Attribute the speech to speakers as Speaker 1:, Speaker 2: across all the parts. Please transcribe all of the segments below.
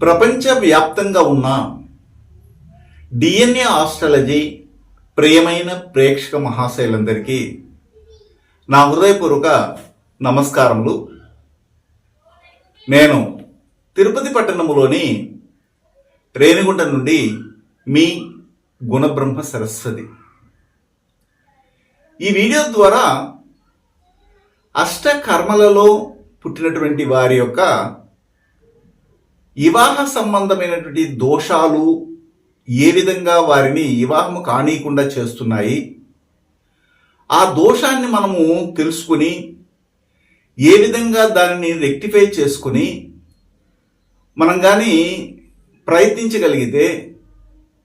Speaker 1: ప్రపంచవ్యాప్తంగా ఉన్న DNA astrology ప్రియమైన ప్రేక్షక మహాశైలందరికీ నా హృదయపూర్వక నమస్కారములు. నేను తిరుపతి పట్టణములోని రేణిగుంట నుండి మీ గుణబ్రహ్మ సరస్వతి. ఈ వీడియో ద్వారా అష్ట కర్మలలో పుట్టినటువంటి వారి యొక్క వివాహ సంబంధమైనటువంటి దోషాలు ఏ విధంగా వారిని వివాహము కానీయకుండా చేస్తున్నాయి? ఆ దోషాన్ని మనము తెలుసుకుని ఏ విధంగా దానిని రెక్టిఫై చేసుకుని మనం కానీ ప్రయత్నించగలిగితే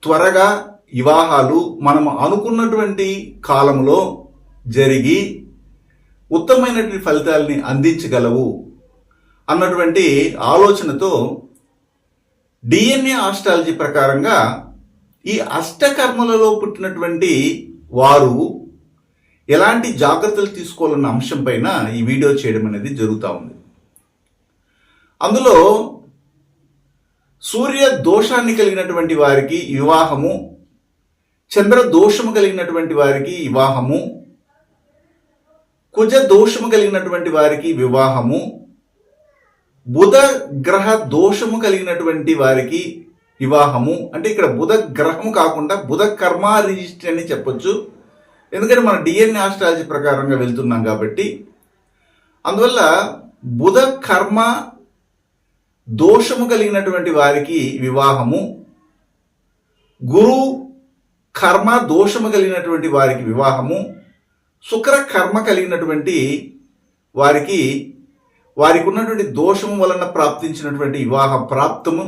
Speaker 1: త్వరగా వివాహాలు మనం అనుకున్నటువంటి కాలంలో జరిగి ఉత్తమమైనటువంటి ఫలితాలని అందించగలవు అన్నటువంటి ఆలోచనతో డిఎన్ఏ ఆస్ట్రాలజీ ప్రకారంగా ఈ అష్టకర్మలలో పుట్టినటువంటి వారు ఎలాంటి జాగ్రత్తలు తీసుకోవాలన్న అంశం పైన ఈ వీడియో చేయడం అనేది జరుగుతూ ఉంది. అందులో సూర్య దోషాన్ని కలిగినటువంటి వారికి వివాహము చంద్ర దోషము కలిగినటువంటి వారికి వివాహము కుజ దోషము కలిగినటువంటి వారికి వివాహము బుధ గ్రహ దోషము కలిగినటువంటి వారికి వివాహము. అంటే ఇక్కడ బుధ గ్రహము కాకుండా బుధ కర్మ రిజిస్ట్రీ అని చెప్పొచ్చు. ఎందుకంటే మన డిఎన్ఏ ఆస్ట్రాలజీ ప్రకారంగా వెళ్తున్నాం కాబట్టి. అందువల్ల బుధ కర్మ దోషము కలిగినటువంటి వారికి వివాహము. గురు కర్మ దోషము కలిగినటువంటి వారికి వివాహము. శుక్ర కర్మ కలిగినటువంటి వారికి వారికి ఉన్నటువంటి దోషము వలన ప్రాప్తించినటువంటి వివాహ ప్రాప్తము.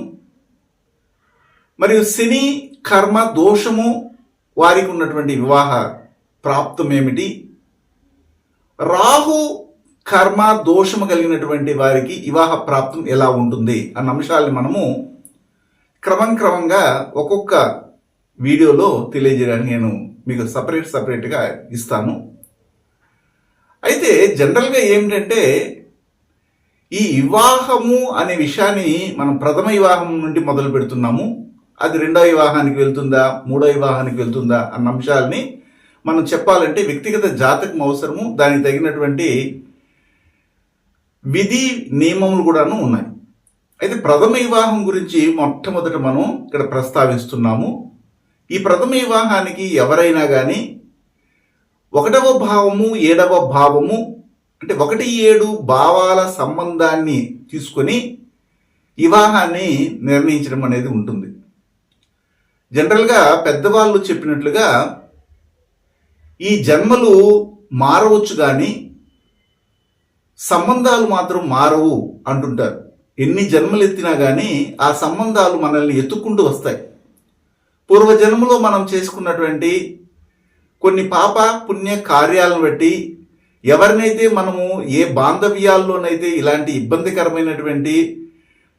Speaker 1: మరియు శని కర్మ దోషము వారికి ఉన్నటువంటి వివాహ ప్రాప్తం ఏమిటి రాహు కర్మ దోషము కలిగినటువంటి వారికి వివాహ ప్రాప్తం ఎలా ఉంటుంది? అన్న అంశాలని మనము క్రమం క్రమంగా ఒక్కొక్క వీడియోలో తెలియజేయడానికి నేను మీకు సపరేట్ సపరేట్గా ఇస్తాను. అయితే జనరల్గా ఏమిటంటే ఈ వివాహము అనే విషయాన్ని మనం ప్రథమ వివాహం నుండి మొదలు పెడుతున్నాము. అది రెండో వివాహానికి వెళ్తుందా మూడో వివాహానికి వెళ్తుందా అన్న అంశాలని మనం చెప్పాలంటే వ్యక్తిగత జాతకం అవసరము. దానికి తగినటువంటి విధి నియమములు కూడాను ఉన్నాయి. అయితే ప్రథమ వివాహం గురించి మొట్టమొదట మనం ఇక్కడ ప్రస్తావిస్తున్నాము. ఈ ప్రథమ వివాహానికి ఎవరైనా కానీ ఒకటవ భావము ఏడవ భావము అంటే ఒకటి ఏడు భావాల సంబంధాన్ని తీసుకొని వివాహాన్ని నిర్ణయించడం అనేది ఉంటుంది. జనరల్గా పెద్దవాళ్ళు చెప్పినట్లుగా ఈ జన్మలు మారవచ్చు కానీ సంబంధాలు మాత్రం మారవు అంటుంటారు. ఎన్ని జన్మలు ఎత్తినా కానీ ఆ సంబంధాలు మనల్ని ఎత్తుక్కుంటూ వస్తాయి. పూర్వజన్మలో మనం చేసుకున్నటువంటి కొన్ని పాప పుణ్య కార్యాలను బట్టి ఎవరినైతే మనము ఏ బాంధవ్యాల్లోనైతే ఇలాంటి ఇబ్బందికరమైనటువంటి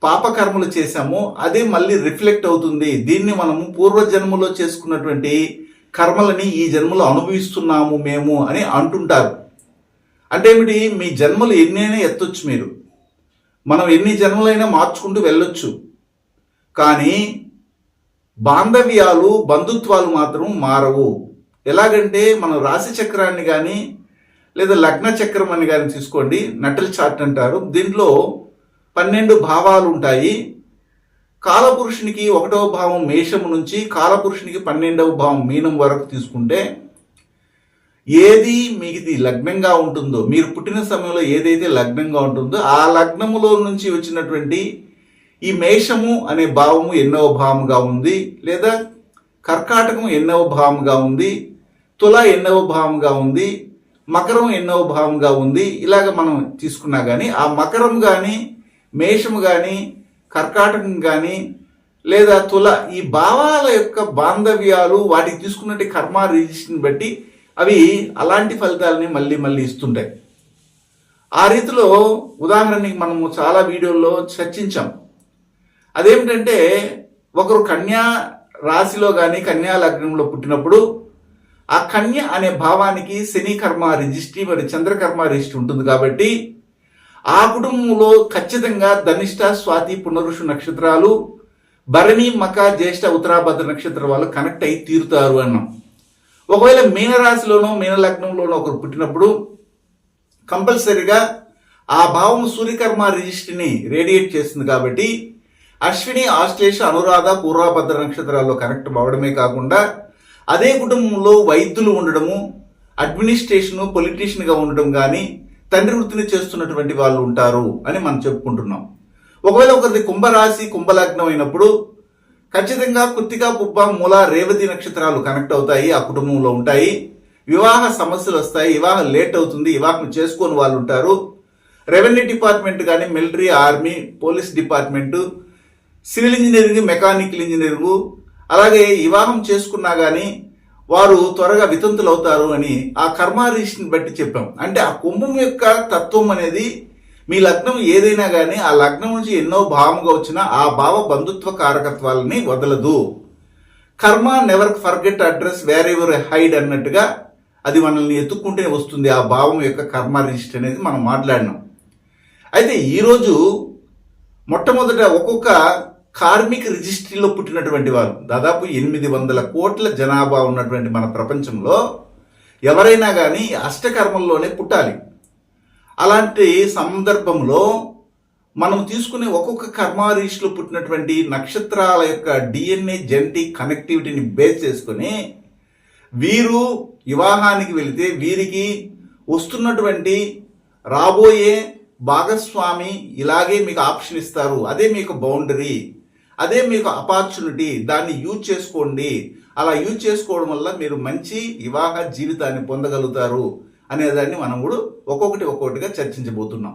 Speaker 1: పాపకర్మలు చేశామో అదే మళ్ళీ రిఫ్లెక్ట్ అవుతుంది. దీన్ని మనము పూర్వజన్మలో చేసుకున్నటువంటి కర్మలని ఈ జన్మలో అనుభవిస్తున్నాము మేము అని అంటుంటారు. అంటే ఏమిటి? మీ జన్మలు ఎన్నైనా ఎత్తొచ్చు మీరు. మనం ఎన్ని జన్మలైనా మార్చుకుంటూ వెళ్ళొచ్చు. కానీ బాంధవ్యాలు బంధుత్వాలు మాత్రం మారవు. ఎలాగంటే మనం రాశి చక్రాన్ని కానీ లేదా లగ్న చక్రం అని కానీ తీసుకోండి నటల్ చార్ట్ అంటారు. దీనిలో పన్నెండు భావాలు ఉంటాయి. కాలపురుషునికి ఒకటవ భావం మేషము నుంచి కాలపురుషునికి పన్నెండవ భావం మీనం వరకు తీసుకుంటే ఏది మీది లగ్నంగా ఉంటుందో మీరు పుట్టిన సమయంలో ఏదైతే లగ్నంగా ఉంటుందో ఆ లగ్నములో నుంచి వచ్చినటువంటి ఈ మేషము అనే భావము ఎన్నవ భావముగా ఉంది లేదా కర్కాటకం ఎన్నవ భావముగా ఉంది తుల ఎన్నవ భావముగా ఉంది మకరం ఎన్నో భావంగా ఉంది. ఇలాగ మనం తీసుకున్నా కానీ ఆ మకరం కానీ మేషం కానీ కర్కాటకం కానీ లేదా తుల ఈ భావాల యొక్క బాంధవ్యాలు వాటికి తీసుకున్నట్టు కర్మ రిజిస్ట్ని బట్టి అవి అలాంటి ఫలితాలని మళ్ళీ మళ్ళీ ఇస్తుంటాయి. ఆ రీతిలో ఉదాహరణకి మనము చాలా వీడియోల్లో చర్చించాం. అదేమిటంటే ఒకరు కన్యా రాశిలో కానీ కన్యా లగ్నంలో పుట్టినప్పుడు ఆ కన్య అనే భావానికి శని కర్మ రిజిస్ట్రీ మరి చంద్రకర్మ రిజిస్ట్రీ ఉంటుంది కాబట్టి ఆ కుటుంబంలో ఖచ్చితంగా ధనిష్ట స్వాతి పునరుషు నక్షత్రాలు భరణి మక జ్యేష్ఠ ఉత్తరాభద్ర నక్షత్రం వాళ్ళు కనెక్ట్ అయి తీరుతారు అన్నాం. ఒకవేళ మీనరాశిలోనో మీనలగ్నంలోనో ఒకరు పుట్టినప్పుడు కంపల్సరిగా ఆ భావం సూర్యకర్మ రిజిస్ట్రీని రేడియేట్ చేస్తుంది కాబట్టి అశ్విని ఆశ్లేష అనురాధ పూర్వభద్ర నక్షత్రాల్లో కనెక్ట్ అవ్వడమే కాకుండా అదే కుటుంబంలో వైద్యులు ఉండడము అడ్మినిస్ట్రేషన్ పొలిటీషియన్గా ఉండడం కానీ తండ్రి వృత్తిని చేస్తున్నటువంటి వాళ్ళు ఉంటారు అని మనం చెప్పుకుంటున్నాం. ఒకవేళ ఒకరిది కుంభరాశి కుంభలగ్నం అయినప్పుడు ఖచ్చితంగా కృత్తిక పుబ్బ మూల రేవతి నక్షత్రాలు కనెక్ట్ అవుతాయి ఆ కుటుంబంలో ఉంటాయి. వివాహ సమస్యలు వస్తాయి వివాహం లేట్ అవుతుంది వివాహం చేసుకోని వాళ్ళు ఉంటారు. రెవెన్యూ డిపార్ట్మెంట్ కానీ military army police department civil engineering mechanical engineering అలాగే వివాహం చేసుకున్నా కానీ వారు త్వరగా వితంతులు అవుతారు అని ఆ కర్మారీషిని బట్టి చెప్పాం. అంటే ఆ కుంభం యొక్క తత్వం అనేది మీ లగ్నం ఏదైనా కానీ ఆ లగ్నం నుంచి ఎన్నో భావంగా వచ్చినా ఆ భావ బంధుత్వ కారకత్వాలని వదలదు. కర్మ never forget address wherever hide అన్నట్టుగా అది మనల్ని ఎత్తుక్కుంటే వస్తుంది ఆ భావం యొక్క కర్మ రిజిస్ట్ అనేది మనం మాట్లాడినాం. అయితే ఈరోజు మొట్టమొదట ఒక్కొక్క కార్మిక రిజిస్ట్రీలో పుట్టినటువంటి వారు దాదాపు ఎనిమిది వందల కోట్ల జనాభా ఉన్నటువంటి మన ప్రపంచంలో ఎవరైనా కానీ అష్టకర్మల్లోనే పుట్టాలి. అలాంటి సందర్భంలో మనం తీసుకునే ఒక్కొక్క కర్మారీష్లో పుట్టినటువంటి నక్షత్రాల యొక్క డిఎన్ఏ జెనటిక్ కనెక్టివిటీని బేస్ చేసుకొని వీరు వివాహానికి వెళితే వీరికి వస్తున్నటువంటి రాబోయే భాగస్వామి ఇలాగే మీకు ఆప్షన్ ఇస్తారు. అదే మీకు బౌండరీ. అదే మీకు అపార్చునిటీ దాన్ని యూజ్ చేసుకోండి. అలా యూజ్ చేసుకోవడం వల్ల మీరు మంచి వివాహ జీవితాన్ని పొందగలుగుతారు అనేదాన్ని మనం కూడా ఒక్కొక్కటి ఒక్కొక్కటిగా చర్చించబోతున్నాం.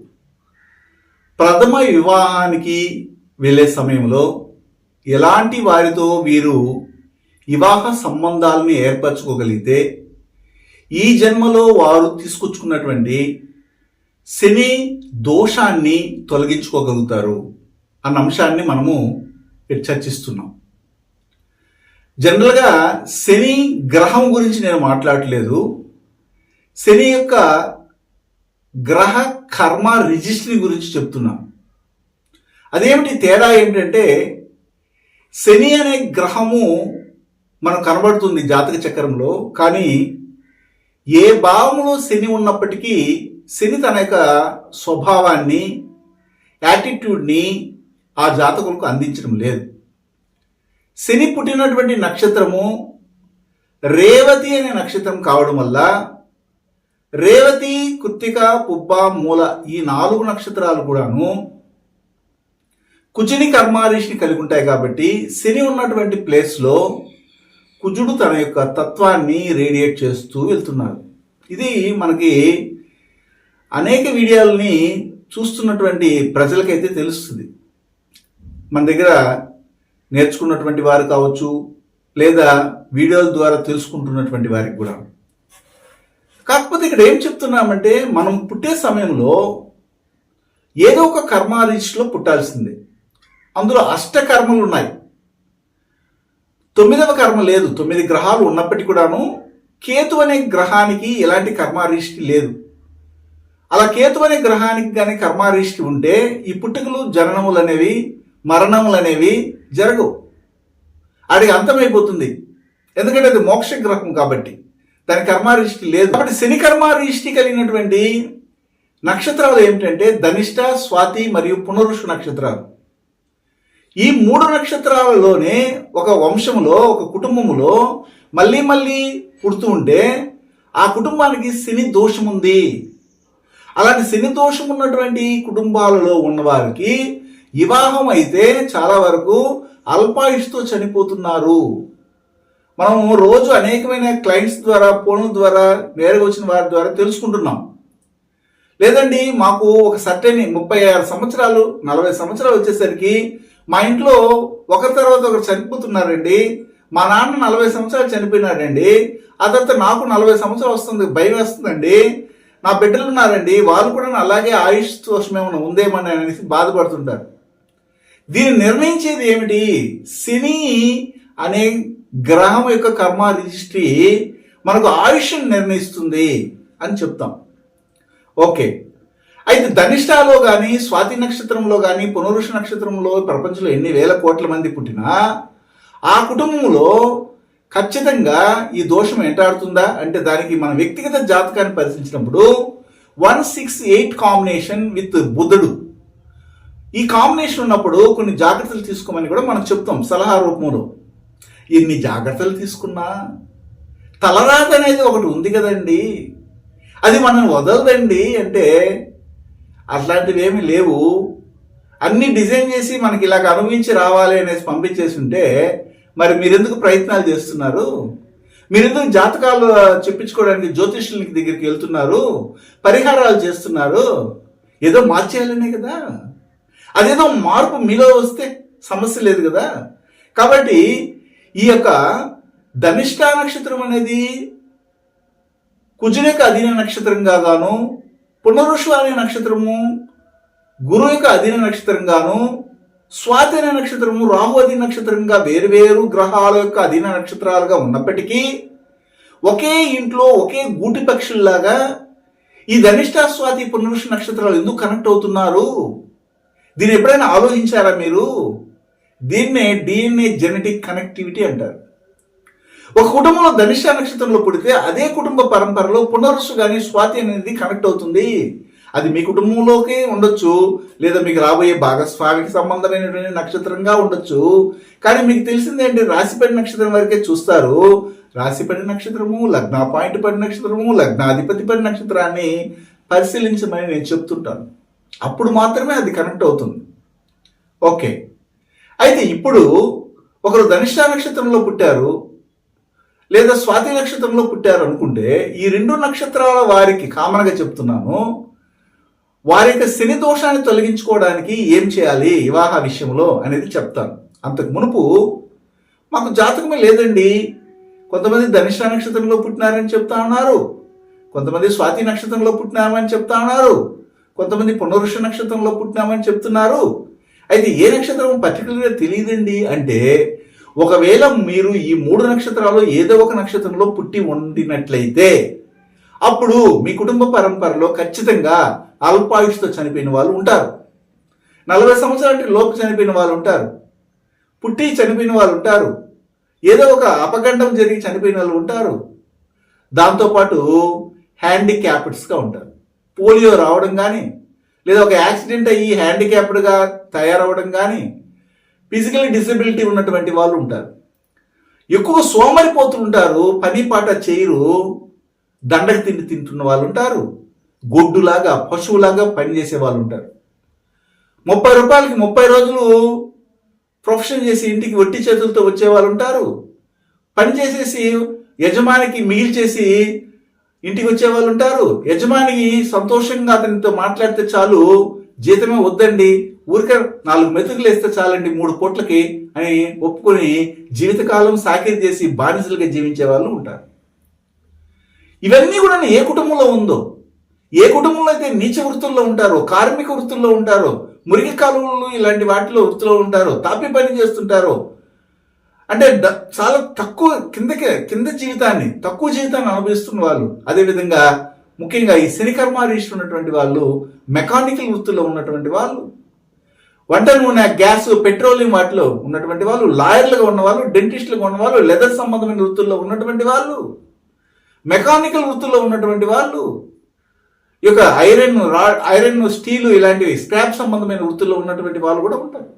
Speaker 1: ప్రథమ వివాహానికి వెళ్ళే సమయంలో ఎలాంటి వారితో వీరు వివాహ సంబంధాలను ఏర్పరచుకోగలిగితే ఈ జన్మలో వారు తీసుకొచ్చుకున్నటువంటి శని దోషాన్ని తొలగించుకోగలుగుతారు అన్న అంశాన్ని మనము చర్చిస్తున్నాం. జనరల్గా శని గ్రహం గురించి నేను మాట్లాడలేదు. శని యొక్క గ్రహ కర్మ రిజిస్ట్రీ గురించి చెప్తున్నాం. అదేమిటి తేడా ఏంటంటే శని అనే గ్రహము మనం కనబడుతుంది జాతక చక్రంలో కానీ ఏ భావంలో శని ఉన్నప్పటికీ శని తన యొక్క స్వభావాన్ని యాటిట్యూడ్ని ఆ జాతకులకు అందించడం లేదు. శని పుట్టినటువంటి నక్షత్రము రేవతి అనే నక్షత్రం కావడం వల్ల రేవతి కృత్తిక పుబ్బ మూల ఈ నాలుగు నక్షత్రాలు కూడాను కుజుని కర్మారీషిని కలిగి ఉంటాయి కాబట్టి శని ఉన్నటువంటి ప్లేస్లో కుజుడు తన యొక్క తత్వాన్ని రేడియేట్ చేస్తూ వెళ్తున్నారు. ఇది మనకి అనేక వీడియోలని చూస్తున్నటువంటి ప్రజలకైతే తెలుస్తుంది. మన దగ్గర నేర్చుకున్నటువంటి వారు కావచ్చు లేదా వీడియోల ద్వారా తెలుసుకుంటున్నటువంటి వారికి కూడా. కాకపోతే ఇక్కడ ఏం చెప్తున్నామంటే మనం పుట్టే సమయంలో ఏదో ఒక కర్మారీష్లో పుట్టాల్సిందే. అందులో అష్ట కర్మలు ఉన్నాయి. తొమ్మిదవ కర్మ లేదు. తొమ్మిది గ్రహాలు ఉన్నప్పటికీ కూడాను కేతు అనే గ్రహానికి ఎలాంటి కర్మారీష్టి లేదు. అలా కేతు అనే గ్రహానికి కానీ కర్మారీష్టి ఉంటే ఈ పుట్టుకలు జననములు అనేవి మరణములు అనేవి జరగవు. అడిగి అంతమైపోతుంది. ఎందుకంటే అది మోక్ష గ్రహం కాబట్టి. దాని కర్మారిష్టి లేదు. కాబట్టి శని కర్మారిష్టి కలిగినటువంటి నక్షత్రాలు ఏమిటంటే ధనిష్ట స్వాతి మరియు పునరుషు నక్షత్రాలు. ఈ మూడు నక్షత్రాలలోనే ఒక వంశంలో ఒక కుటుంబములో మళ్ళీ మళ్ళీ పుడుతూ ఉంటే ఆ కుటుంబానికి శని దోషం ఉంది అలాంటి శని దోషం ఉన్నటువంటి కుటుంబాలలో ఉన్నవారికి వివాహం అయితే చాలా వరకు అల్పాయుష్తో చనిపోతున్నారు. మనం రోజు అనేకమైన క్లయింట్స్ ద్వారా ఫోన్ల ద్వారా నేరుగా వచ్చిన వారి ద్వారా తెలుసుకుంటున్నాం. లేదండి మాకు ఒక సర్టెన్ ముప్పై ఆరు సంవత్సరాలు నలభై సంవత్సరాలు వచ్చేసరికి మా ఇంట్లో ఒకరి తర్వాత ఒకరు చనిపోతున్నారండి. మా నాన్న నలభై సంవత్సరాలు చనిపోయినాడండి. ఆ తర్వాత నాకు నలభై సంవత్సరాలు వస్తుంది భయం వేస్తుందండి. నా బిడ్డలు ఉన్నారండి వాళ్ళు కూడా అలాగే ఆయుష్ దోషం ఏమైనా ఉందేమని అనేసి బాధపడుతుంటారు. దీన్ని నిర్ణయించేది ఏమిటి? సినీ అనే గ్రహం యొక్క కర్మ రిజిస్ట్రీ మనకు ఆయుష్యం నిర్ణయిస్తుంది అని చెప్తాం. ఓకే. అయితే ధనిష్టాలో కానీ స్వాతి నక్షత్రంలో కానీ పునరుష నక్షత్రంలో ప్రపంచంలో ఎన్ని వేల కోట్ల మంది పుట్టినా ఆ కుటుంబంలో ఖచ్చితంగా ఈ దోషం ఎంటాడుతుందా అంటే దానికి మన వ్యక్తిగత జాతకాన్ని పరిశీలించినప్పుడు one six eight combination with బుధుడు. ఈ కాంబినేషన్ ఉన్నప్పుడు కొన్ని జాగ్రత్తలు తీసుకోమని కూడా మనం చెప్తాం సలహా రూపంలో. ఇన్ని జాగ్రత్తలు తీసుకున్నా? తలరాత అనేది ఒకటి ఉంది కదండి. అది మనం వదలదండి అంటే అట్లాంటివి ఏమి లేవు. అన్ని డిజైన్ చేసి మనకి ఇలాగ అనుభవించి రావాలి అనేసి పంపించేసి ఉంటే మరి మీరెందుకు ప్రయత్నాలు చేస్తున్నారు? మీరెందుకు జాతకాలు చెప్పించుకోవడానికి జ్యోతిష్యుల దగ్గరికి వెళ్తున్నారు? పరిహారాలు చేస్తున్నారు? ఏదో మార్చేయాలనే కదా? అదేదో మార్పు మీలో వస్తే సమస్య లేదు కదా? కాబట్టి ఈ యొక్క ధనిష్ట నక్షత్రం అనేది కుజుని యొక్క అధీన నక్షత్రంగా గాను పునరుషు అనే నక్షత్రము గురు యొక్క అధీన నక్షత్రంగాను స్వాతి అనే నక్షత్రము రాహు అధీన నక్షత్రంగా వేరువేరు గ్రహాల యొక్క అధీన నక్షత్రాలుగా ఉన్నప్పటికీ ఒకే ఇంట్లో ఒకే గూటి పక్షుల్లాగా ఈ ధనిష్ట స్వాతి పునరుషు నక్షత్రాలు ఎందుకు కనెక్ట్ అవుతున్నారు? దీన్ని ఎప్పుడైనా ఆలోచించారా మీరు? దీన్నే డిఎన్ఏ జెనెటిక్ కనెక్టివిటీ అంటారు. ఒక కుటుంబంలో ధనిష్ట నక్షత్రంలో పుడితే అదే కుటుంబ పరంపరలో పునరుసు కానీ స్వాతి అనేది కనెక్ట్ అవుతుంది. అది మీ కుటుంబంలోకి ఉండొచ్చు. లేదా మీకు రాబోయే భాగస్వామికి సంబంధమైనటువంటి నక్షత్రంగా ఉండొచ్చు. కానీ మీకు తెలిసిందేంటి రాశిపడి నక్షత్రం వరకే చూస్తారు. రాశిపడి నక్షత్రము లగ్న పాయింట్ పడి నక్షత్రము లగ్నాధిపతి పడి నక్షత్రాన్ని పరిశీలించమని నేను చెప్తుంటాను. అప్పుడు మాత్రమే అది కనెక్ట్ అవుతుంది. ఓకే. అయితే ఇప్పుడు ఒకరు ధనిష్ట నక్షత్రంలో పుట్టారు లేదా స్వాతి నక్షత్రంలో పుట్టారు అనుకుంటే ఈ రెండు నక్షత్రాల వారికి కామన్గా చెప్తున్నాను వారి యొక్క శని దోషాన్ని తొలగించుకోవడానికి ఏం చేయాలి వివాహ విషయంలో అనేది చెప్తాను. అంతకు మునుపు మాకు జాతకమే లేదండి. కొంతమంది ధనిష్ట నక్షత్రంలో పుట్టినారని చెప్తా ఉన్నారు కొంతమంది స్వాతి నక్షత్రంలో పుట్టినామని చెప్తా ఉన్నారు కొంతమంది పునరుష నక్షత్రంలో పుట్టినామని చెప్తున్నారు అయితే ఏ నక్షత్రం పర్టికులర్గా తెలియదండి అంటే ఒకవేళ మీరు ఈ మూడు నక్షత్రాలు ఏదో ఒక నక్షత్రంలో పుట్టి ఉండినట్లయితే అప్పుడు మీ కుటుంబ పరంపరలో ఖచ్చితంగా అల్పాయుష్తో చనిపోయిన వాళ్ళు ఉంటారు. నలభై సంవత్సరాల లోపు చనిపోయిన వాళ్ళు ఉంటారు. పుట్టి చనిపోయిన వాళ్ళు ఉంటారు. ఏదో ఒక అపగండం జరిగి చనిపోయిన వాళ్ళు ఉంటారు. దాంతోపాటు హ్యాండిక్యాప్డ్స్గా ఉంటారు. పోలియో రావడం కానీ లేదా ఒక యాక్సిడెంట్ అయ్యి హ్యాండిక్యాప్డ్గా తయారవడం కానీ ఫిజికల్ డిసబిలిటీ ఉన్నటువంటి వాళ్ళు ఉంటారు. ఎక్కువ సోమరిపోతుంటారు పని పాట చేయరు దండకు తిండి తింటున్న వాళ్ళు ఉంటారు గొడ్డులాగా పశువులాగా పనిచేసే వాళ్ళు ఉంటారు. ముప్పై రూపాయలకి ముప్పై రోజులు ప్రొఫెషన్ చేసి ఇంటికి వట్టి చేతులతో వచ్చే వాళ్ళు ఉంటారు. పని చేసేసి యజమానికి మిగిల్చేసి ఇంటికి వచ్చే వాళ్ళు ఉంటారు. యజమానికి సంతోషంగా అతనితో మాట్లాడితే చాలు జీతమే వద్దండి ఊరికే నాలుగు మెతుకులు వేస్తే చాలండి మూడు కోట్లకి అని ఒప్పుకొని జీవితకాలం సాకిరి చేసి బానిసలుగా జీవించే వాళ్ళు ఉంటారు. ఇవన్నీ కూడా ఏ కుటుంబంలో ఉందో? ఏ కుటుంబంలో అయితే నీచ వృత్తుల్లో ఉంటారో కార్మిక వృత్తుల్లో ఉంటారో మురికి కాలువలు ఇలాంటి వాటిలో వృత్తిలో ఉంటారో తాపి పని చేస్తుంటారో? అంటే చాలా తక్కువ కిందకి కింద జీవితాన్ని తక్కువ జీవితాన్ని అనుభవిస్తున్న వాళ్ళు అదేవిధంగా ముఖ్యంగా ఈ శనికర్మారీషులు ఉన్నటువంటి వాళ్ళు మెకానికల్ వృత్తిలో ఉన్నటువంటి వాళ్ళు వంట నూనె గ్యాస్ పెట్రోలియం వాటిలో ఉన్నటువంటి వాళ్ళు లాయర్లుగా ఉన్నవాళ్ళు డెంటిస్టులుగా ఉన్నవాళ్ళు లెదర్ సంబంధమైన వృత్తుల్లో ఉన్నటువంటి వాళ్ళు మెకానికల్ వృత్తుల్లో ఉన్నటువంటి వాళ్ళు ఈ యొక్క ఐరన్ రా ఐరన్ స్టీలు ఇలాంటివి స్క్రాప్ సంబంధమైన వృత్తుల్లో ఉన్నటువంటి వాళ్ళు కూడా ఉంటారు.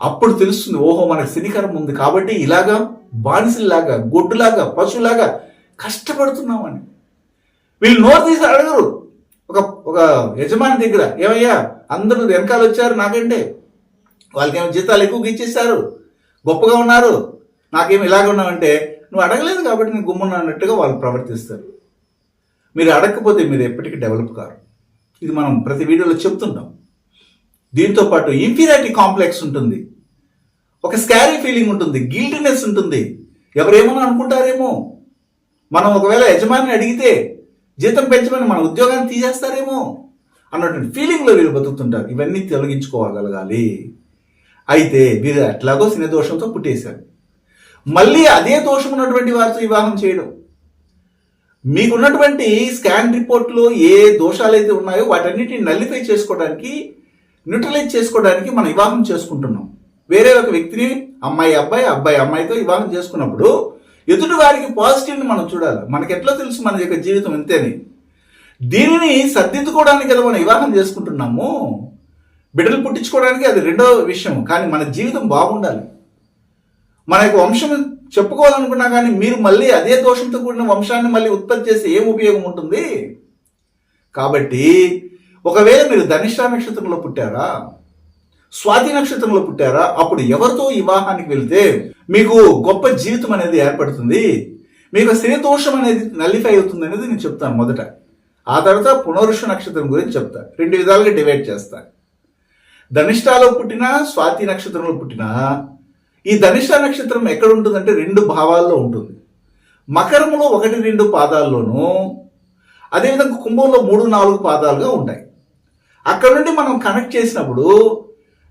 Speaker 1: అప్పుడు తెలుస్తుంది ఓహో మనకు శనికరం ఉంది కాబట్టి ఇలాగా బానిసలాగా గొడ్డులాగా పశువులాగా కష్టపడుతున్నామని. వీళ్ళు నోరు తీసి అడగరు. ఒక ఒక యజమాని దగ్గర ఏమయ్యా అందరూ వెనకాల వచ్చారు నాకంటే. వాళ్ళకేమో జీతాలు ఎక్కువగా ఇచ్చేస్తారు గొప్పగా ఉన్నారు. నాకేమి ఇలాగ ఉన్నామంటే నువ్వు అడగలేదు కాబట్టి నేను గుమ్మున్నట్టుగా వాళ్ళు ప్రవర్తిస్తారు. మీరు అడగకపోతే మీరు ఎప్పటికీ డెవలప్ కారు. ఇది మనం ప్రతి వీడియోలో చెప్తుంటాం దీంతో పాటు ఇన్ఫీరియారిటీ కాంప్లెక్స్ ఉంటుంది. ఒక స్కారీ ఫీలింగ్ ఉంటుంది. గిల్టీనెస్ ఉంటుంది. ఎవరేమో అనుకుంటారేమో. మనం ఒకవేళ యజమాని అడిగితే జీతం పెంచమని మన ఉద్యోగాన్ని తీసేస్తారేమో. అన్నటువంటి ఫీలింగ్లో వీళ్ళు బతుకుతుంటారు. ఇవన్నీ తొలగించుకోగలగాలి. అయితే వీరు ఎట్లాగో శని దోషంతో పుట్టేశారు. మళ్ళీ అదే దోషం ఉన్నటువంటి వారితో వివాహం చేయడం. మీకున్నటువంటి స్కాన్ రిపోర్ట్లో ఏ దోషాలు అయితే ఉన్నాయో వాటన్నిటిని నల్లిఫై చేసుకోవడానికి న్యూట్రలైజ్ చేసుకోవడానికి మనం వివాహం చేసుకుంటున్నాం. వేరే ఒక వ్యక్తిని అమ్మాయి అబ్బాయి అబ్బాయి అమ్మాయితో వివాహం చేసుకున్నప్పుడు ఎదుటి వారికి పాజిటివ్ని మనం చూడాలి. మనకి ఎట్లా తెలుసు మన యొక్క జీవితం ఇంతేని? దీనిని సర్దిద్దుకోవడానికి కదా మనం వివాహం చేసుకుంటున్నాము. బిడ్డలు పుట్టించుకోవడానికి అది రెండో విషయం. కానీ మన జీవితం బాగుండాలి. మన యొక్క వంశం చెప్పుకోవాలనుకున్నా కానీ మీరు మళ్ళీ అదే దోషంతో కూడిన వంశాన్ని మళ్ళీ ఉత్పత్తి చేస్తే ఏం ఉపయోగం ఉంటుంది? కాబట్టి ఒకవేళ మీరు ధనిష్ట నక్షత్రంలో పుట్టారా స్వాతి నక్షత్రంలో పుట్టారా అప్పుడు ఎవరితో వివాహానికి వెళ్తే మీకు గొప్ప జీవితం అనేది ఏర్పడుతుంది. మీకు స్త్రీ దోషం అనేది నల్లిఫై అవుతుంది అనేది నేను చెప్తాను మొదట. ఆ తర్వాత పునరుష నక్షత్రం గురించి చెప్తా. రెండు విధాలుగా డివైడ్ చేస్తా. ధనిష్టాలో పుట్టిన స్వాతి నక్షత్రంలో పుట్టిన ఈ ధనిష్ట నక్షత్రం ఎక్కడ ఉంటుందంటే రెండు భావాల్లో ఉంటుంది. మకరంలో ఒకటి రెండు పాదాల్లోనూ అదేవిధంగా కుంభంలో మూడు నాలుగు పాదాలుగా ఉంటాయి. అక్కడ నుండి మనం కనెక్ట్ చేసినప్పుడు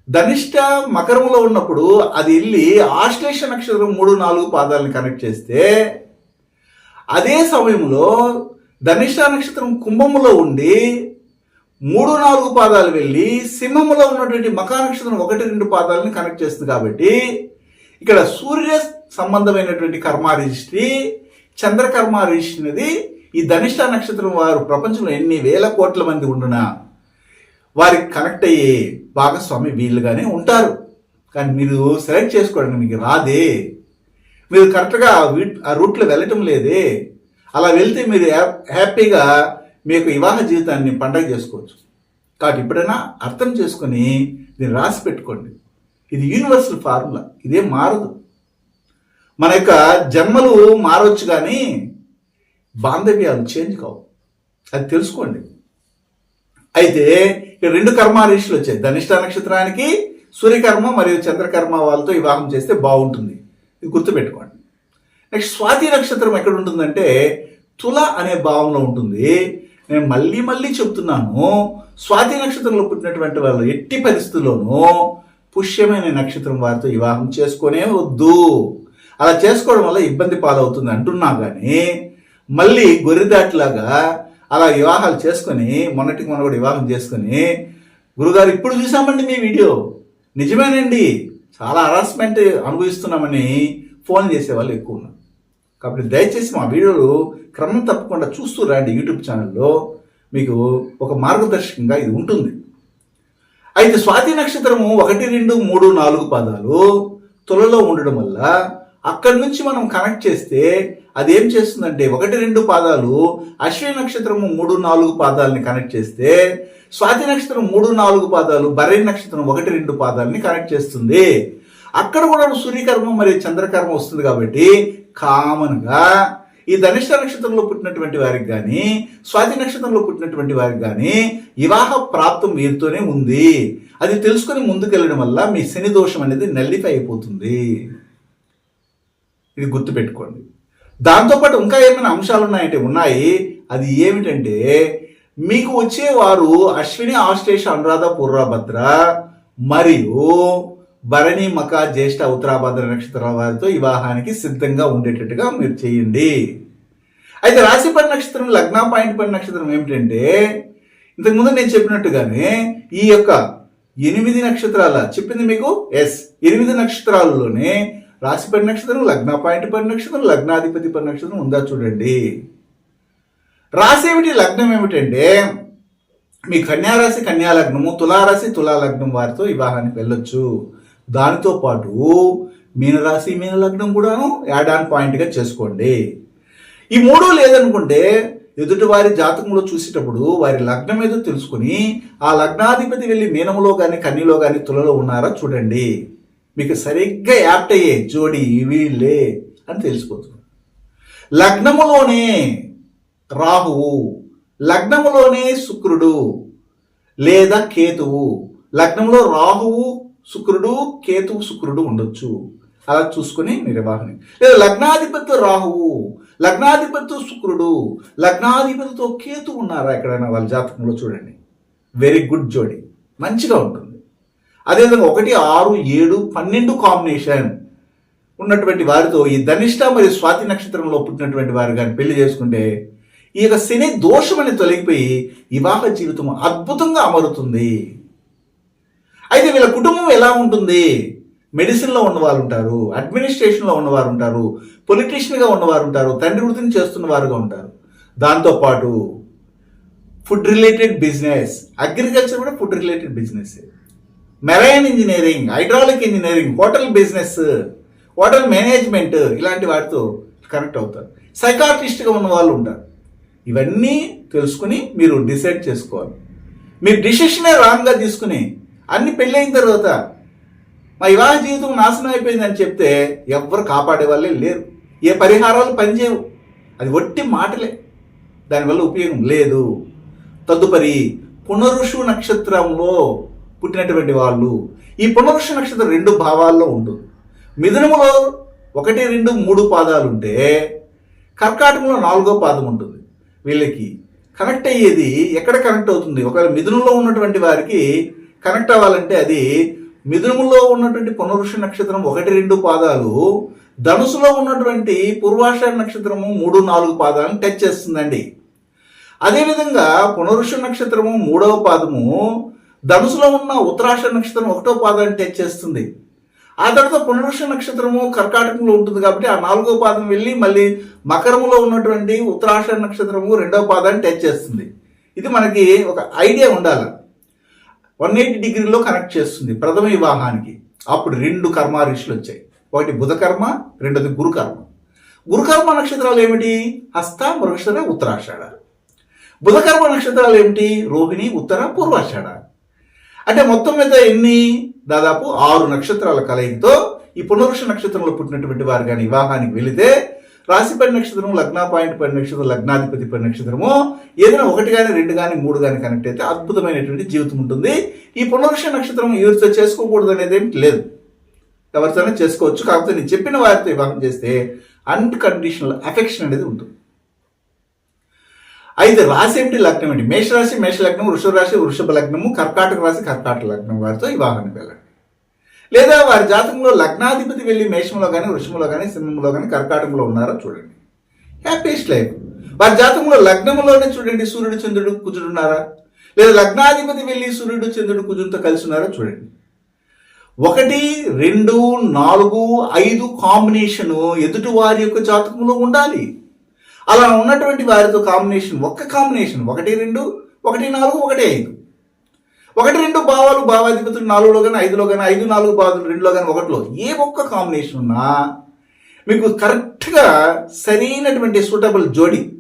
Speaker 1: ధనిష్ట మకరంలో ఉన్నప్పుడు అది వెళ్ళి ఆశ్లేష నక్షత్రం మూడు నాలుగు పాదాలను కనెక్ట్ చేస్తే అదే సమయంలో ధనిష్ట నక్షత్రం కుంభములో ఉండి మూడు నాలుగు పాదాలు వెళ్ళి సింహములో ఉన్నటువంటి మకా నక్షత్రం ఒకటి రెండు పాదాలను కనెక్ట్ చేస్తుంది కాబట్టి ఇక్కడ సూర్య సంబంధమైనటువంటి కర్మ రిజిస్ట్రీ చంద్రకర్మ రిజిస్ట్రీ అనేది ఈ ధనిష్ట నక్షత్రం వారు ప్రపంచంలో ఎన్ని వేల కోట్ల మంది ఉండునా వారికి కనెక్ట్ అయ్యే భాగస్వామి వీళ్ళుగానే ఉంటారు. కానీ మీరు సెలెక్ట్ చేసుకోవడానికి మీకు రాదే. మీరు కరెక్ట్గా ఆ రూట్లో వెళ్ళటం లేదే. అలా వెళ్తే మీరు హ్యాపీగా మీకు వివాహ జీవితాన్ని పండగ చేసుకోవచ్చు. కాబట్టి ఎప్పుడైనా అర్థం చేసుకొని దీన్ని రాసి పెట్టుకోండి. ఇది యూనివర్సల్ ఫార్ములా. ఇదేం మారదు. మన యొక్క జన్మలు మారవచ్చు కానీ బాంధవ్యాలు చేంజ్ కావు. అది తెలుసుకోండి. అయితే రెండు కర్మారీషులు వచ్చాయి. ధనిష్ట నక్షత్రానికి సూర్యకర్మ మరియు చంద్రకర్మ వాళ్ళతో వివాహం చేస్తే బాగుంటుంది. ఇది గుర్తుపెట్టుకోండి. నెక్స్ట్ స్వాతి నక్షత్రం ఎక్కడ ఉంటుందంటే తుల అనే భావంలో ఉంటుంది. నేను మళ్ళీ మళ్ళీ చెప్తున్నాను స్వాతి నక్షత్రంలో పుట్టినటువంటి వాళ్ళు ఎట్టి పరిస్థితుల్లోనూ పుష్యమైన నక్షత్రం వారితో వివాహం చేసుకునే వద్దు. అలా చేసుకోవడం వల్ల ఇబ్బంది పాలవుతుంది అంటున్నా కానీ మళ్ళీ గొర్రెదాటిలాగా అలా వివాహాలు చేసుకొని మొన్నటికి మొన్న కూడా వివాహం చేసుకొని గురుగారు ఇప్పుడు చూసామండి మీ వీడియో. నిజమేనండి చాలా హరాస్మెంట్ అనుభవిస్తున్నామని ఫోన్ చేసేవాళ్ళు ఎక్కువ ఉన్నారు. కాబట్టి దయచేసి మా వీడియోలు క్రమం తప్పకుండా చూస్తూ రండి యూట్యూబ్ ఛానల్లో. మీకు ఒక మార్గదర్శకంగా ఇది ఉంటుంది. అయితే స్వాతి నక్షత్రము ఒకటి రెండు మూడు నాలుగు పాదాలు తులలో ఉండడం వల్ల అక్కడి నుంచి మనం కనెక్ట్ చేస్తే అది ఏం చేస్తుందంటే ఒకటి రెండు పాదాలు అశ్విని నక్షత్రము మూడు నాలుగు పాదాలని కనెక్ట్ చేస్తే స్వాతి నక్షత్రం మూడు నాలుగు పాదాలు బర్రె నక్షత్రం ఒకటి రెండు పాదాలని కనెక్ట్ చేస్తుంది. అక్కడ కూడా సూర్యకర్మ మరియు చంద్రకర్మ వస్తుంది కాబట్టి కామన్గా ఈ ధనిష్ట నక్షత్రంలో పుట్టినటువంటి వారికి కానీ స్వాతి నక్షత్రంలో పుట్టినటువంటి వారికి కానీ వివాహ ప్రాప్తం వీరితోనే ఉంది. అది తెలుసుకొని ముందుకెళ్ళడం వల్ల మీ శని దోషం అనేది నల్లిఫై అయిపోతుంది. ఇది గుర్తుపెట్టుకోండి. దాంతోపాటు ఇంకా ఏమైనా అంశాలు ఉన్నాయంటే ఉన్నాయి. అది ఏమిటంటే మీకు వచ్చేవారు అశ్విని ఆశ్లేష అనురాధ పూర్వభద్ర మరియు భరణి మక జ్యేష్ఠ ఉత్తరాభద్ర నక్షత్రాల వారితో వివాహానికి సిద్ధంగా ఉండేటట్టుగా మీరు చేయండి. అయితే రాశిపడి నక్షత్రం లగ్న పాయింట్ పడి నక్షత్రం ఏమిటంటే ఇంతకుముందు నేను చెప్పినట్టుగానే ఈ యొక్క ఎనిమిది నక్షత్రాల చెప్పింది మీకు? ఎస్ ఎనిమిది నక్షత్రాలలోనే రాశిపడి నక్షత్రం లగ్న పాయింట్ పడి నక్షత్రం లగ్నాధిపతి పడి నక్షత్రం ఉందా చూడండి. రాశి ఏమిటి లగ్నం ఏమిటంటే మీ కన్యారాశి కన్యా లగ్నము తులారాశి తులా లగ్నం వారితో వివాహానికి వెళ్ళొచ్చు. దానితో పాటు మీనరాశి మీన లగ్నం కూడాను యాడ్ ఆన్ పాయింట్గా చేసుకోండి. ఈ మూడు లేదనుకుంటే ఎదుటి వారి జాతకంలో చూసేటప్పుడు వారి లగ్నం ఏదో తెలుసుకుని ఆ లగ్నాధిపతి వెళ్ళి మీనములో కానీ కన్నిలో కానీ తులలో ఉన్నారా చూడండి. మీకు సరిగ్గా యాప్ట్ అయ్యే జోడి వీళ్ళే అని తెలిసిపోతుంది. లగ్నములోనే రాహువు లగ్నములోనే శుక్రుడు లేదా కేతువు లగ్నంలో రాహువు శుక్రుడు కేతువు శుక్రుడు ఉండొచ్చు. అలా చూసుకుని నిర్వహణ. లేదా లగ్నాధిపతితో రాహువు లగ్నాధిపతితో శుక్రుడు లగ్నాధిపతితో కేతు ఉన్నారా ఎక్కడైనా వాళ్ళ జాతకంలో చూడండి. వెరీ గుడ్ జోడి. మంచిగా ఉంటుంది. అదేవిధంగా ఒకటి ఆరు ఏడు పన్నెండు కాంబినేషన్ ఉన్నటువంటి వారితో ఈ ధనిష్ట మరియు స్వాతి నక్షత్రంలో పుట్టినటువంటి వారు కానీ పెళ్ళి చేసుకుంటే ఈ యొక్క శని దోషం అని తొలగిపోయి వివాహ జీవితం అద్భుతంగా అమరుతుంది. అయితే వీళ్ళ కుటుంబం ఎలా ఉంటుంది? మెడిసిన్లో ఉన్నవారు ఉంటారు అడ్మినిస్ట్రేషన్లో ఉన్నవారు ఉంటారు పొలిటీషియన్గా ఉన్నవారు ఉంటారు తండ్రి వృత్తిని చేస్తున్న వారుగా ఉంటారు. దాంతోపాటు ఫుడ్ రిలేటెడ్ బిజినెస్ అగ్రికల్చర్ కూడా food related business marine engineering hydraulic engineering hotel business hotel management ఇలాంటి వాటితో కనెక్ట్ అవుతారు. సైకాట్రిస్ట్గా ఉన్న వాళ్ళు ఉంటారు. ఇవన్నీ తెలుసుకుని మీరు డిసైడ్ చేసుకోవాలి. మీరు డిసిషనే రాంగ్గా తీసుకుని అన్ని పెళ్ళైన తర్వాత మా వివాహ జీవితం నాశనం అయిపోయిందని చెప్తే ఎవ్వరు కాపాడే వాళ్ళే లేరు. ఏ పరిహారాలు పనిచేయవు. అది ఒట్టి మాటలే. దానివల్ల ఉపయోగం లేదు. తదుపరి పునరుషు నక్షత్రంలో పుట్టినటువంటి వాళ్ళు ఈ పునరుషు నక్షత్రం రెండు భావాల్లో ఉంటుంది. మిథునములో ఒకటి రెండు మూడు పాదాలు ఉంటే కర్కాటకంలో నాలుగో పాదం ఉంటుంది. వీళ్ళకి కనెక్ట్ అయ్యేది ఎక్కడ కనెక్ట్ అవుతుంది? ఒకవేళ మిథునంలో ఉన్నటువంటి వారికి కనెక్ట్ అవ్వాలంటే అది మిథునములో ఉన్నటువంటి పునరుష నక్షత్రం ఒకటి రెండు పాదాలు ధనుసులో ఉన్నటువంటి పూర్వాష నక్షత్రము మూడు నాలుగు పాదాలను టచ్ చేస్తుందండి. అదేవిధంగా పునరుష నక్షత్రము మూడవ పాదము ధనుసులో ఉన్న ఉత్తరాష నక్షత్రం ఒకటో పాదాన్ని టచ్ చేస్తుంది. ఆ తర్వాత పునరుష నక్షత్రము కర్కాటకంలో ఉంటుంది కాబట్టి ఆ నాలుగో పాదం వెళ్ళి మళ్ళీ మకరములో ఉన్నటువంటి ఉత్తరాష నక్షత్రము రెండవ పాదాన్ని టచ్ చేస్తుంది. ఇది మనకి ఒక ఐడియా ఉండాలి. వన్ ఎయిటీ డిగ్రీలో కనెక్ట్ చేస్తుంది ప్రథమ వివాహానికి. అప్పుడు రెండు కర్మారీషులు వచ్చాయి. ఒకటి బుధకర్మ రెండోది గురుకర్మ. గురుకర్మ నక్షత్రాలు ఏమిటి? హస్త మృగశిర ఉత్తరాషాఢ. బుధకర్మ నక్షత్రాలు ఏమిటి? రోహిణి ఉత్తర పూర్వాషాఢ. అంటే మొత్తం మీద ఎన్ని? దాదాపు ఆరు నక్షత్రాల కలయికతో ఈ పునరుష నక్షత్రంలో పుట్టినటువంటి వారు కానీ వివాహానికి వెళితే రాశిపడి నక్షత్రం లగ్న పాయింట్ పడి నక్షత్రం లగ్నాధిపతి పడి నక్షత్రము ఏదైనా ఒకటి కానీ రెండు కానీ మూడు కానీ కనెక్ట్ అయితే అద్భుతమైనటువంటి జీవితం ఉంటుంది. ఈ పునర్క్ష నక్షత్రం ఎవరితో చేసుకోకూడదు అనేది ఏమిటి లేదు. ఎవరితోనే చేసుకోవచ్చు. కాకపోతే నేను చెప్పిన వారితో వివాహం చేస్తే అన్కండిషనల్ అఫెక్షన్ అనేది ఉంటుంది. అయితే రాశి ఏమిటి లగ్నం ఏంటి మేషరాశి మేషలగ్నం వృషభ రాశి వృషభ లగ్నము కర్కాటక రాశి కర్కాటక లగ్నం వారితో వివాహానికి వెళ్ళండి. లేదా వారి జాతకంలో లగ్నాధిపతి వెళ్ళి మేషంలో కానీ వృషంలో కానీ సింహంలో కానీ కర్కాటకంలో ఉన్నారో చూడండి. హ్యాపీస్ట్ లైఫ్ వారి జాతకంలో లగ్నంలోనే చూడండి సూర్యుడు చంద్రుడు కుజుడు ఉన్నారా లేదా లగ్నాధిపతి వెళ్ళి సూర్యుడు చంద్రుడు కుజుడితో కలిసి ఉన్నారో చూడండి. ఒకటి రెండు నాలుగు ఐదు కాంబినేషన్ ఎదుటి వారి యొక్క జాతకంలో ఉండాలి. అలా ఉన్నటువంటి వారితో కాంబినేషన్ ఒక్క కాంబినేషన్ ఒకటి రెండు ఒకటి నాలుగు ఒకటి ఐదు. ఒకటి రెండు భావాలు భావాధిపతులు నాలుగులో కానీ ఐదులో కానీ ఐదు నాలుగు భావాలు రెండులో కానీ ఒకటిలో ఏ ఒక్క కాంబినేషన్ ఉన్నా మీకు కరెక్ట్గా సరైనటువంటి సూటబుల్ జోడి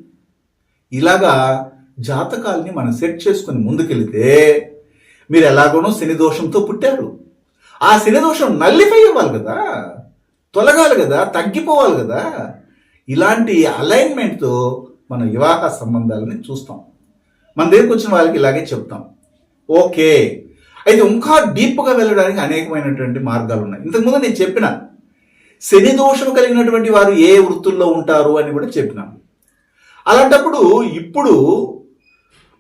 Speaker 1: ఇలాగా జాతకాల్ని మనం సెట్ చేసుకుని ముందుకెళితే మీరు ఎలాగోనో శని దోషంతో పుట్టారు. ఆ శని దోషం నల్లిఫై అవ్వాలి కదా తొలగాలి కదా తగ్గిపోవాలి కదా ఇలాంటి అలైన్మెంట్తో మన వివాహ సంబంధాలని చూస్తాం. మన దగ్గరికి వచ్చిన వాళ్ళకి ఇలాగే చెప్తాం. ఓకే. అయితే ఇంకా డీప్గా వెళ్ళడానికి అనేకమైనటువంటి మార్గాలు ఉన్నాయి ఇంతకుముందు నేను చెప్పిన శని దోషం కలిగినటువంటి వారు ఏ వృత్తుల్లో ఉంటారు అని కూడా చెప్పినాను అలాంటప్పుడు ఇప్పుడు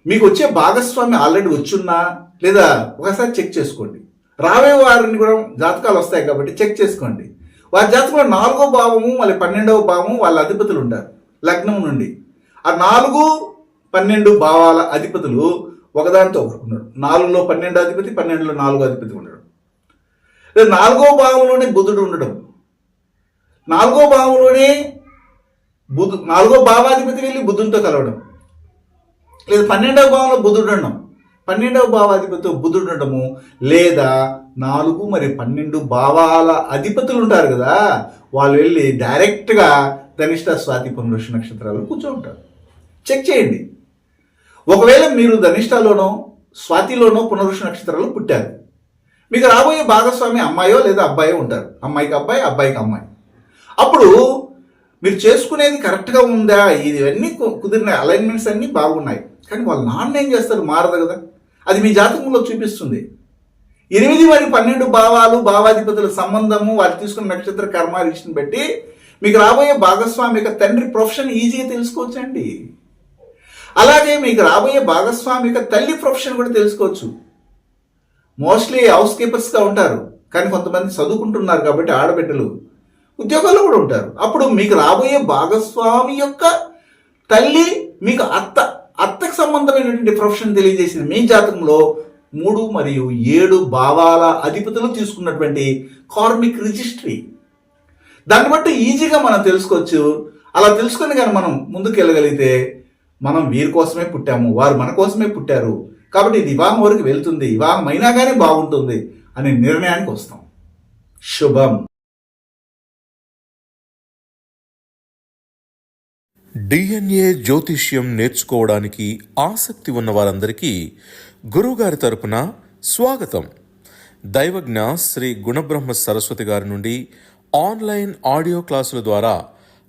Speaker 1: మీకు వచ్చే భాగస్వామి ఆల్రెడీ వచ్చున్నా లేదా ఒకసారి చెక్ చేసుకోండి. రావే వారిని కూడా జాతకాలు వస్తాయి కాబట్టి చెక్ చేసుకోండి. వారి జాతకంలో నాలుగో భావము మళ్ళీ పన్నెండవ భావము వాళ్ళ అధిపతులు ఉంటారు లగ్నం నుండి. ఆ నాలుగు పన్నెండు భావాల అధిపతులు ఒకదానితో ఒకరు ఉన్నాడు. నాలుగులో పన్నెండు అధిపతి పన్నెండులో నాలుగో అధిపతి ఉండడం. లేదా నాలుగో భావంలోనే బుధుడు ఉండడం. నాలుగో భావంలోనే బుధు నాలుగో భావాధిపతి వెళ్ళి బుధునితో కలవడం. లేదా పన్నెండవ భావంలో బుధుడు ఉండడం. పన్నెండవ భావాధిపతితో బుధుడు ఉండడము లేదా నాలుగు మరి పన్నెండు భావాల అధిపతులు ఉంటారు కదా వాళ్ళు వెళ్ళి డైరెక్ట్గా ధనిష్ట స్వాతి పునరుష నక్షత్రాలు కూర్చోంటారు చెక్ చేయండి. ఒకవేళ మీరు ధనిష్టలోనో స్వాతిలోనో పునరుష నక్షత్రాలు పుట్టారు. మీకు రాబోయే భాగస్వామి అమ్మాయో లేదా అబ్బాయో ఉంటారు. అమ్మాయికి అబ్బాయి అబ్బాయికి అమ్మాయి. అప్పుడు మీరు చేసుకునేది కరెక్ట్గా ఉందా? ఇవన్నీ కుదిరిన అలైన్మెంట్స్ అన్నీ బాగున్నాయి. కానీ వాళ్ళ నాన్న ఏం చేస్తారు? మారదు కదా. అది మీ జాతకంలో చూపిస్తుంది. ఎనిమిది మరియు పన్నెండు భావాలు భావాధిపతుల సంబంధము వారు తీసుకున్న నక్షత్ర కర్మ రిషన్ బట్టి మీకు రాబోయే భాగస్వామి యొక్క తండ్రి ప్రొఫెషన్ ఈజీగా తెలుసుకోవచ్చండి. అలాగే మీకు రాబోయే భాగస్వామి యొక్క తల్లి ప్రొఫెషన్ కూడా తెలుసుకోవచ్చు. మోస్ట్లీ హౌస్ కీపర్స్గా ఉంటారు. కానీ కొంతమంది చదువుకుంటున్నారు కాబట్టి ఆడబిడ్డలు ఉద్యోగాల్లో కూడా ఉంటారు. అప్పుడు మీకు రాబోయే భాగస్వామి యొక్క తల్లి మీకు అత్త అత్తకు సంబంధమైనటువంటి ప్రొఫెషన్ తెలియజేసింది. మీ జాతకంలో మూడు మరియు ఏడు భావాల అధిపతులు తీసుకున్నటువంటి కార్మిక్ రిజిస్ట్రీ. దాన్ని బట్టి ఈజీగా మనం తెలుసుకోవచ్చు. అలా తెలుసుకొని కానీ మనం ముందుకు వెళ్ళగలిగితే మనం వీరి కోసమే పుట్టాము వారు మన కోసమే పుట్టారు. కాబట్టి ఇది వివాహం వరకు వెళ్తుంది? వివాహం అయినా కానీ బాగుంటుంది అనే నిర్ణయానికి వస్తాం. శుభం.
Speaker 2: డిఎన్ఏ జ్యోతిష్యం నేర్చుకోవడానికి ఆసక్తి ఉన్న వారందరికీ గురువుగారి తరపున స్వాగతం. దైవజ్ఞ శ్రీ గుణబ్రహ్మ సరస్వతి గారి నుండి ఆన్లైన్ ఆడియో క్లాసుల ద్వారా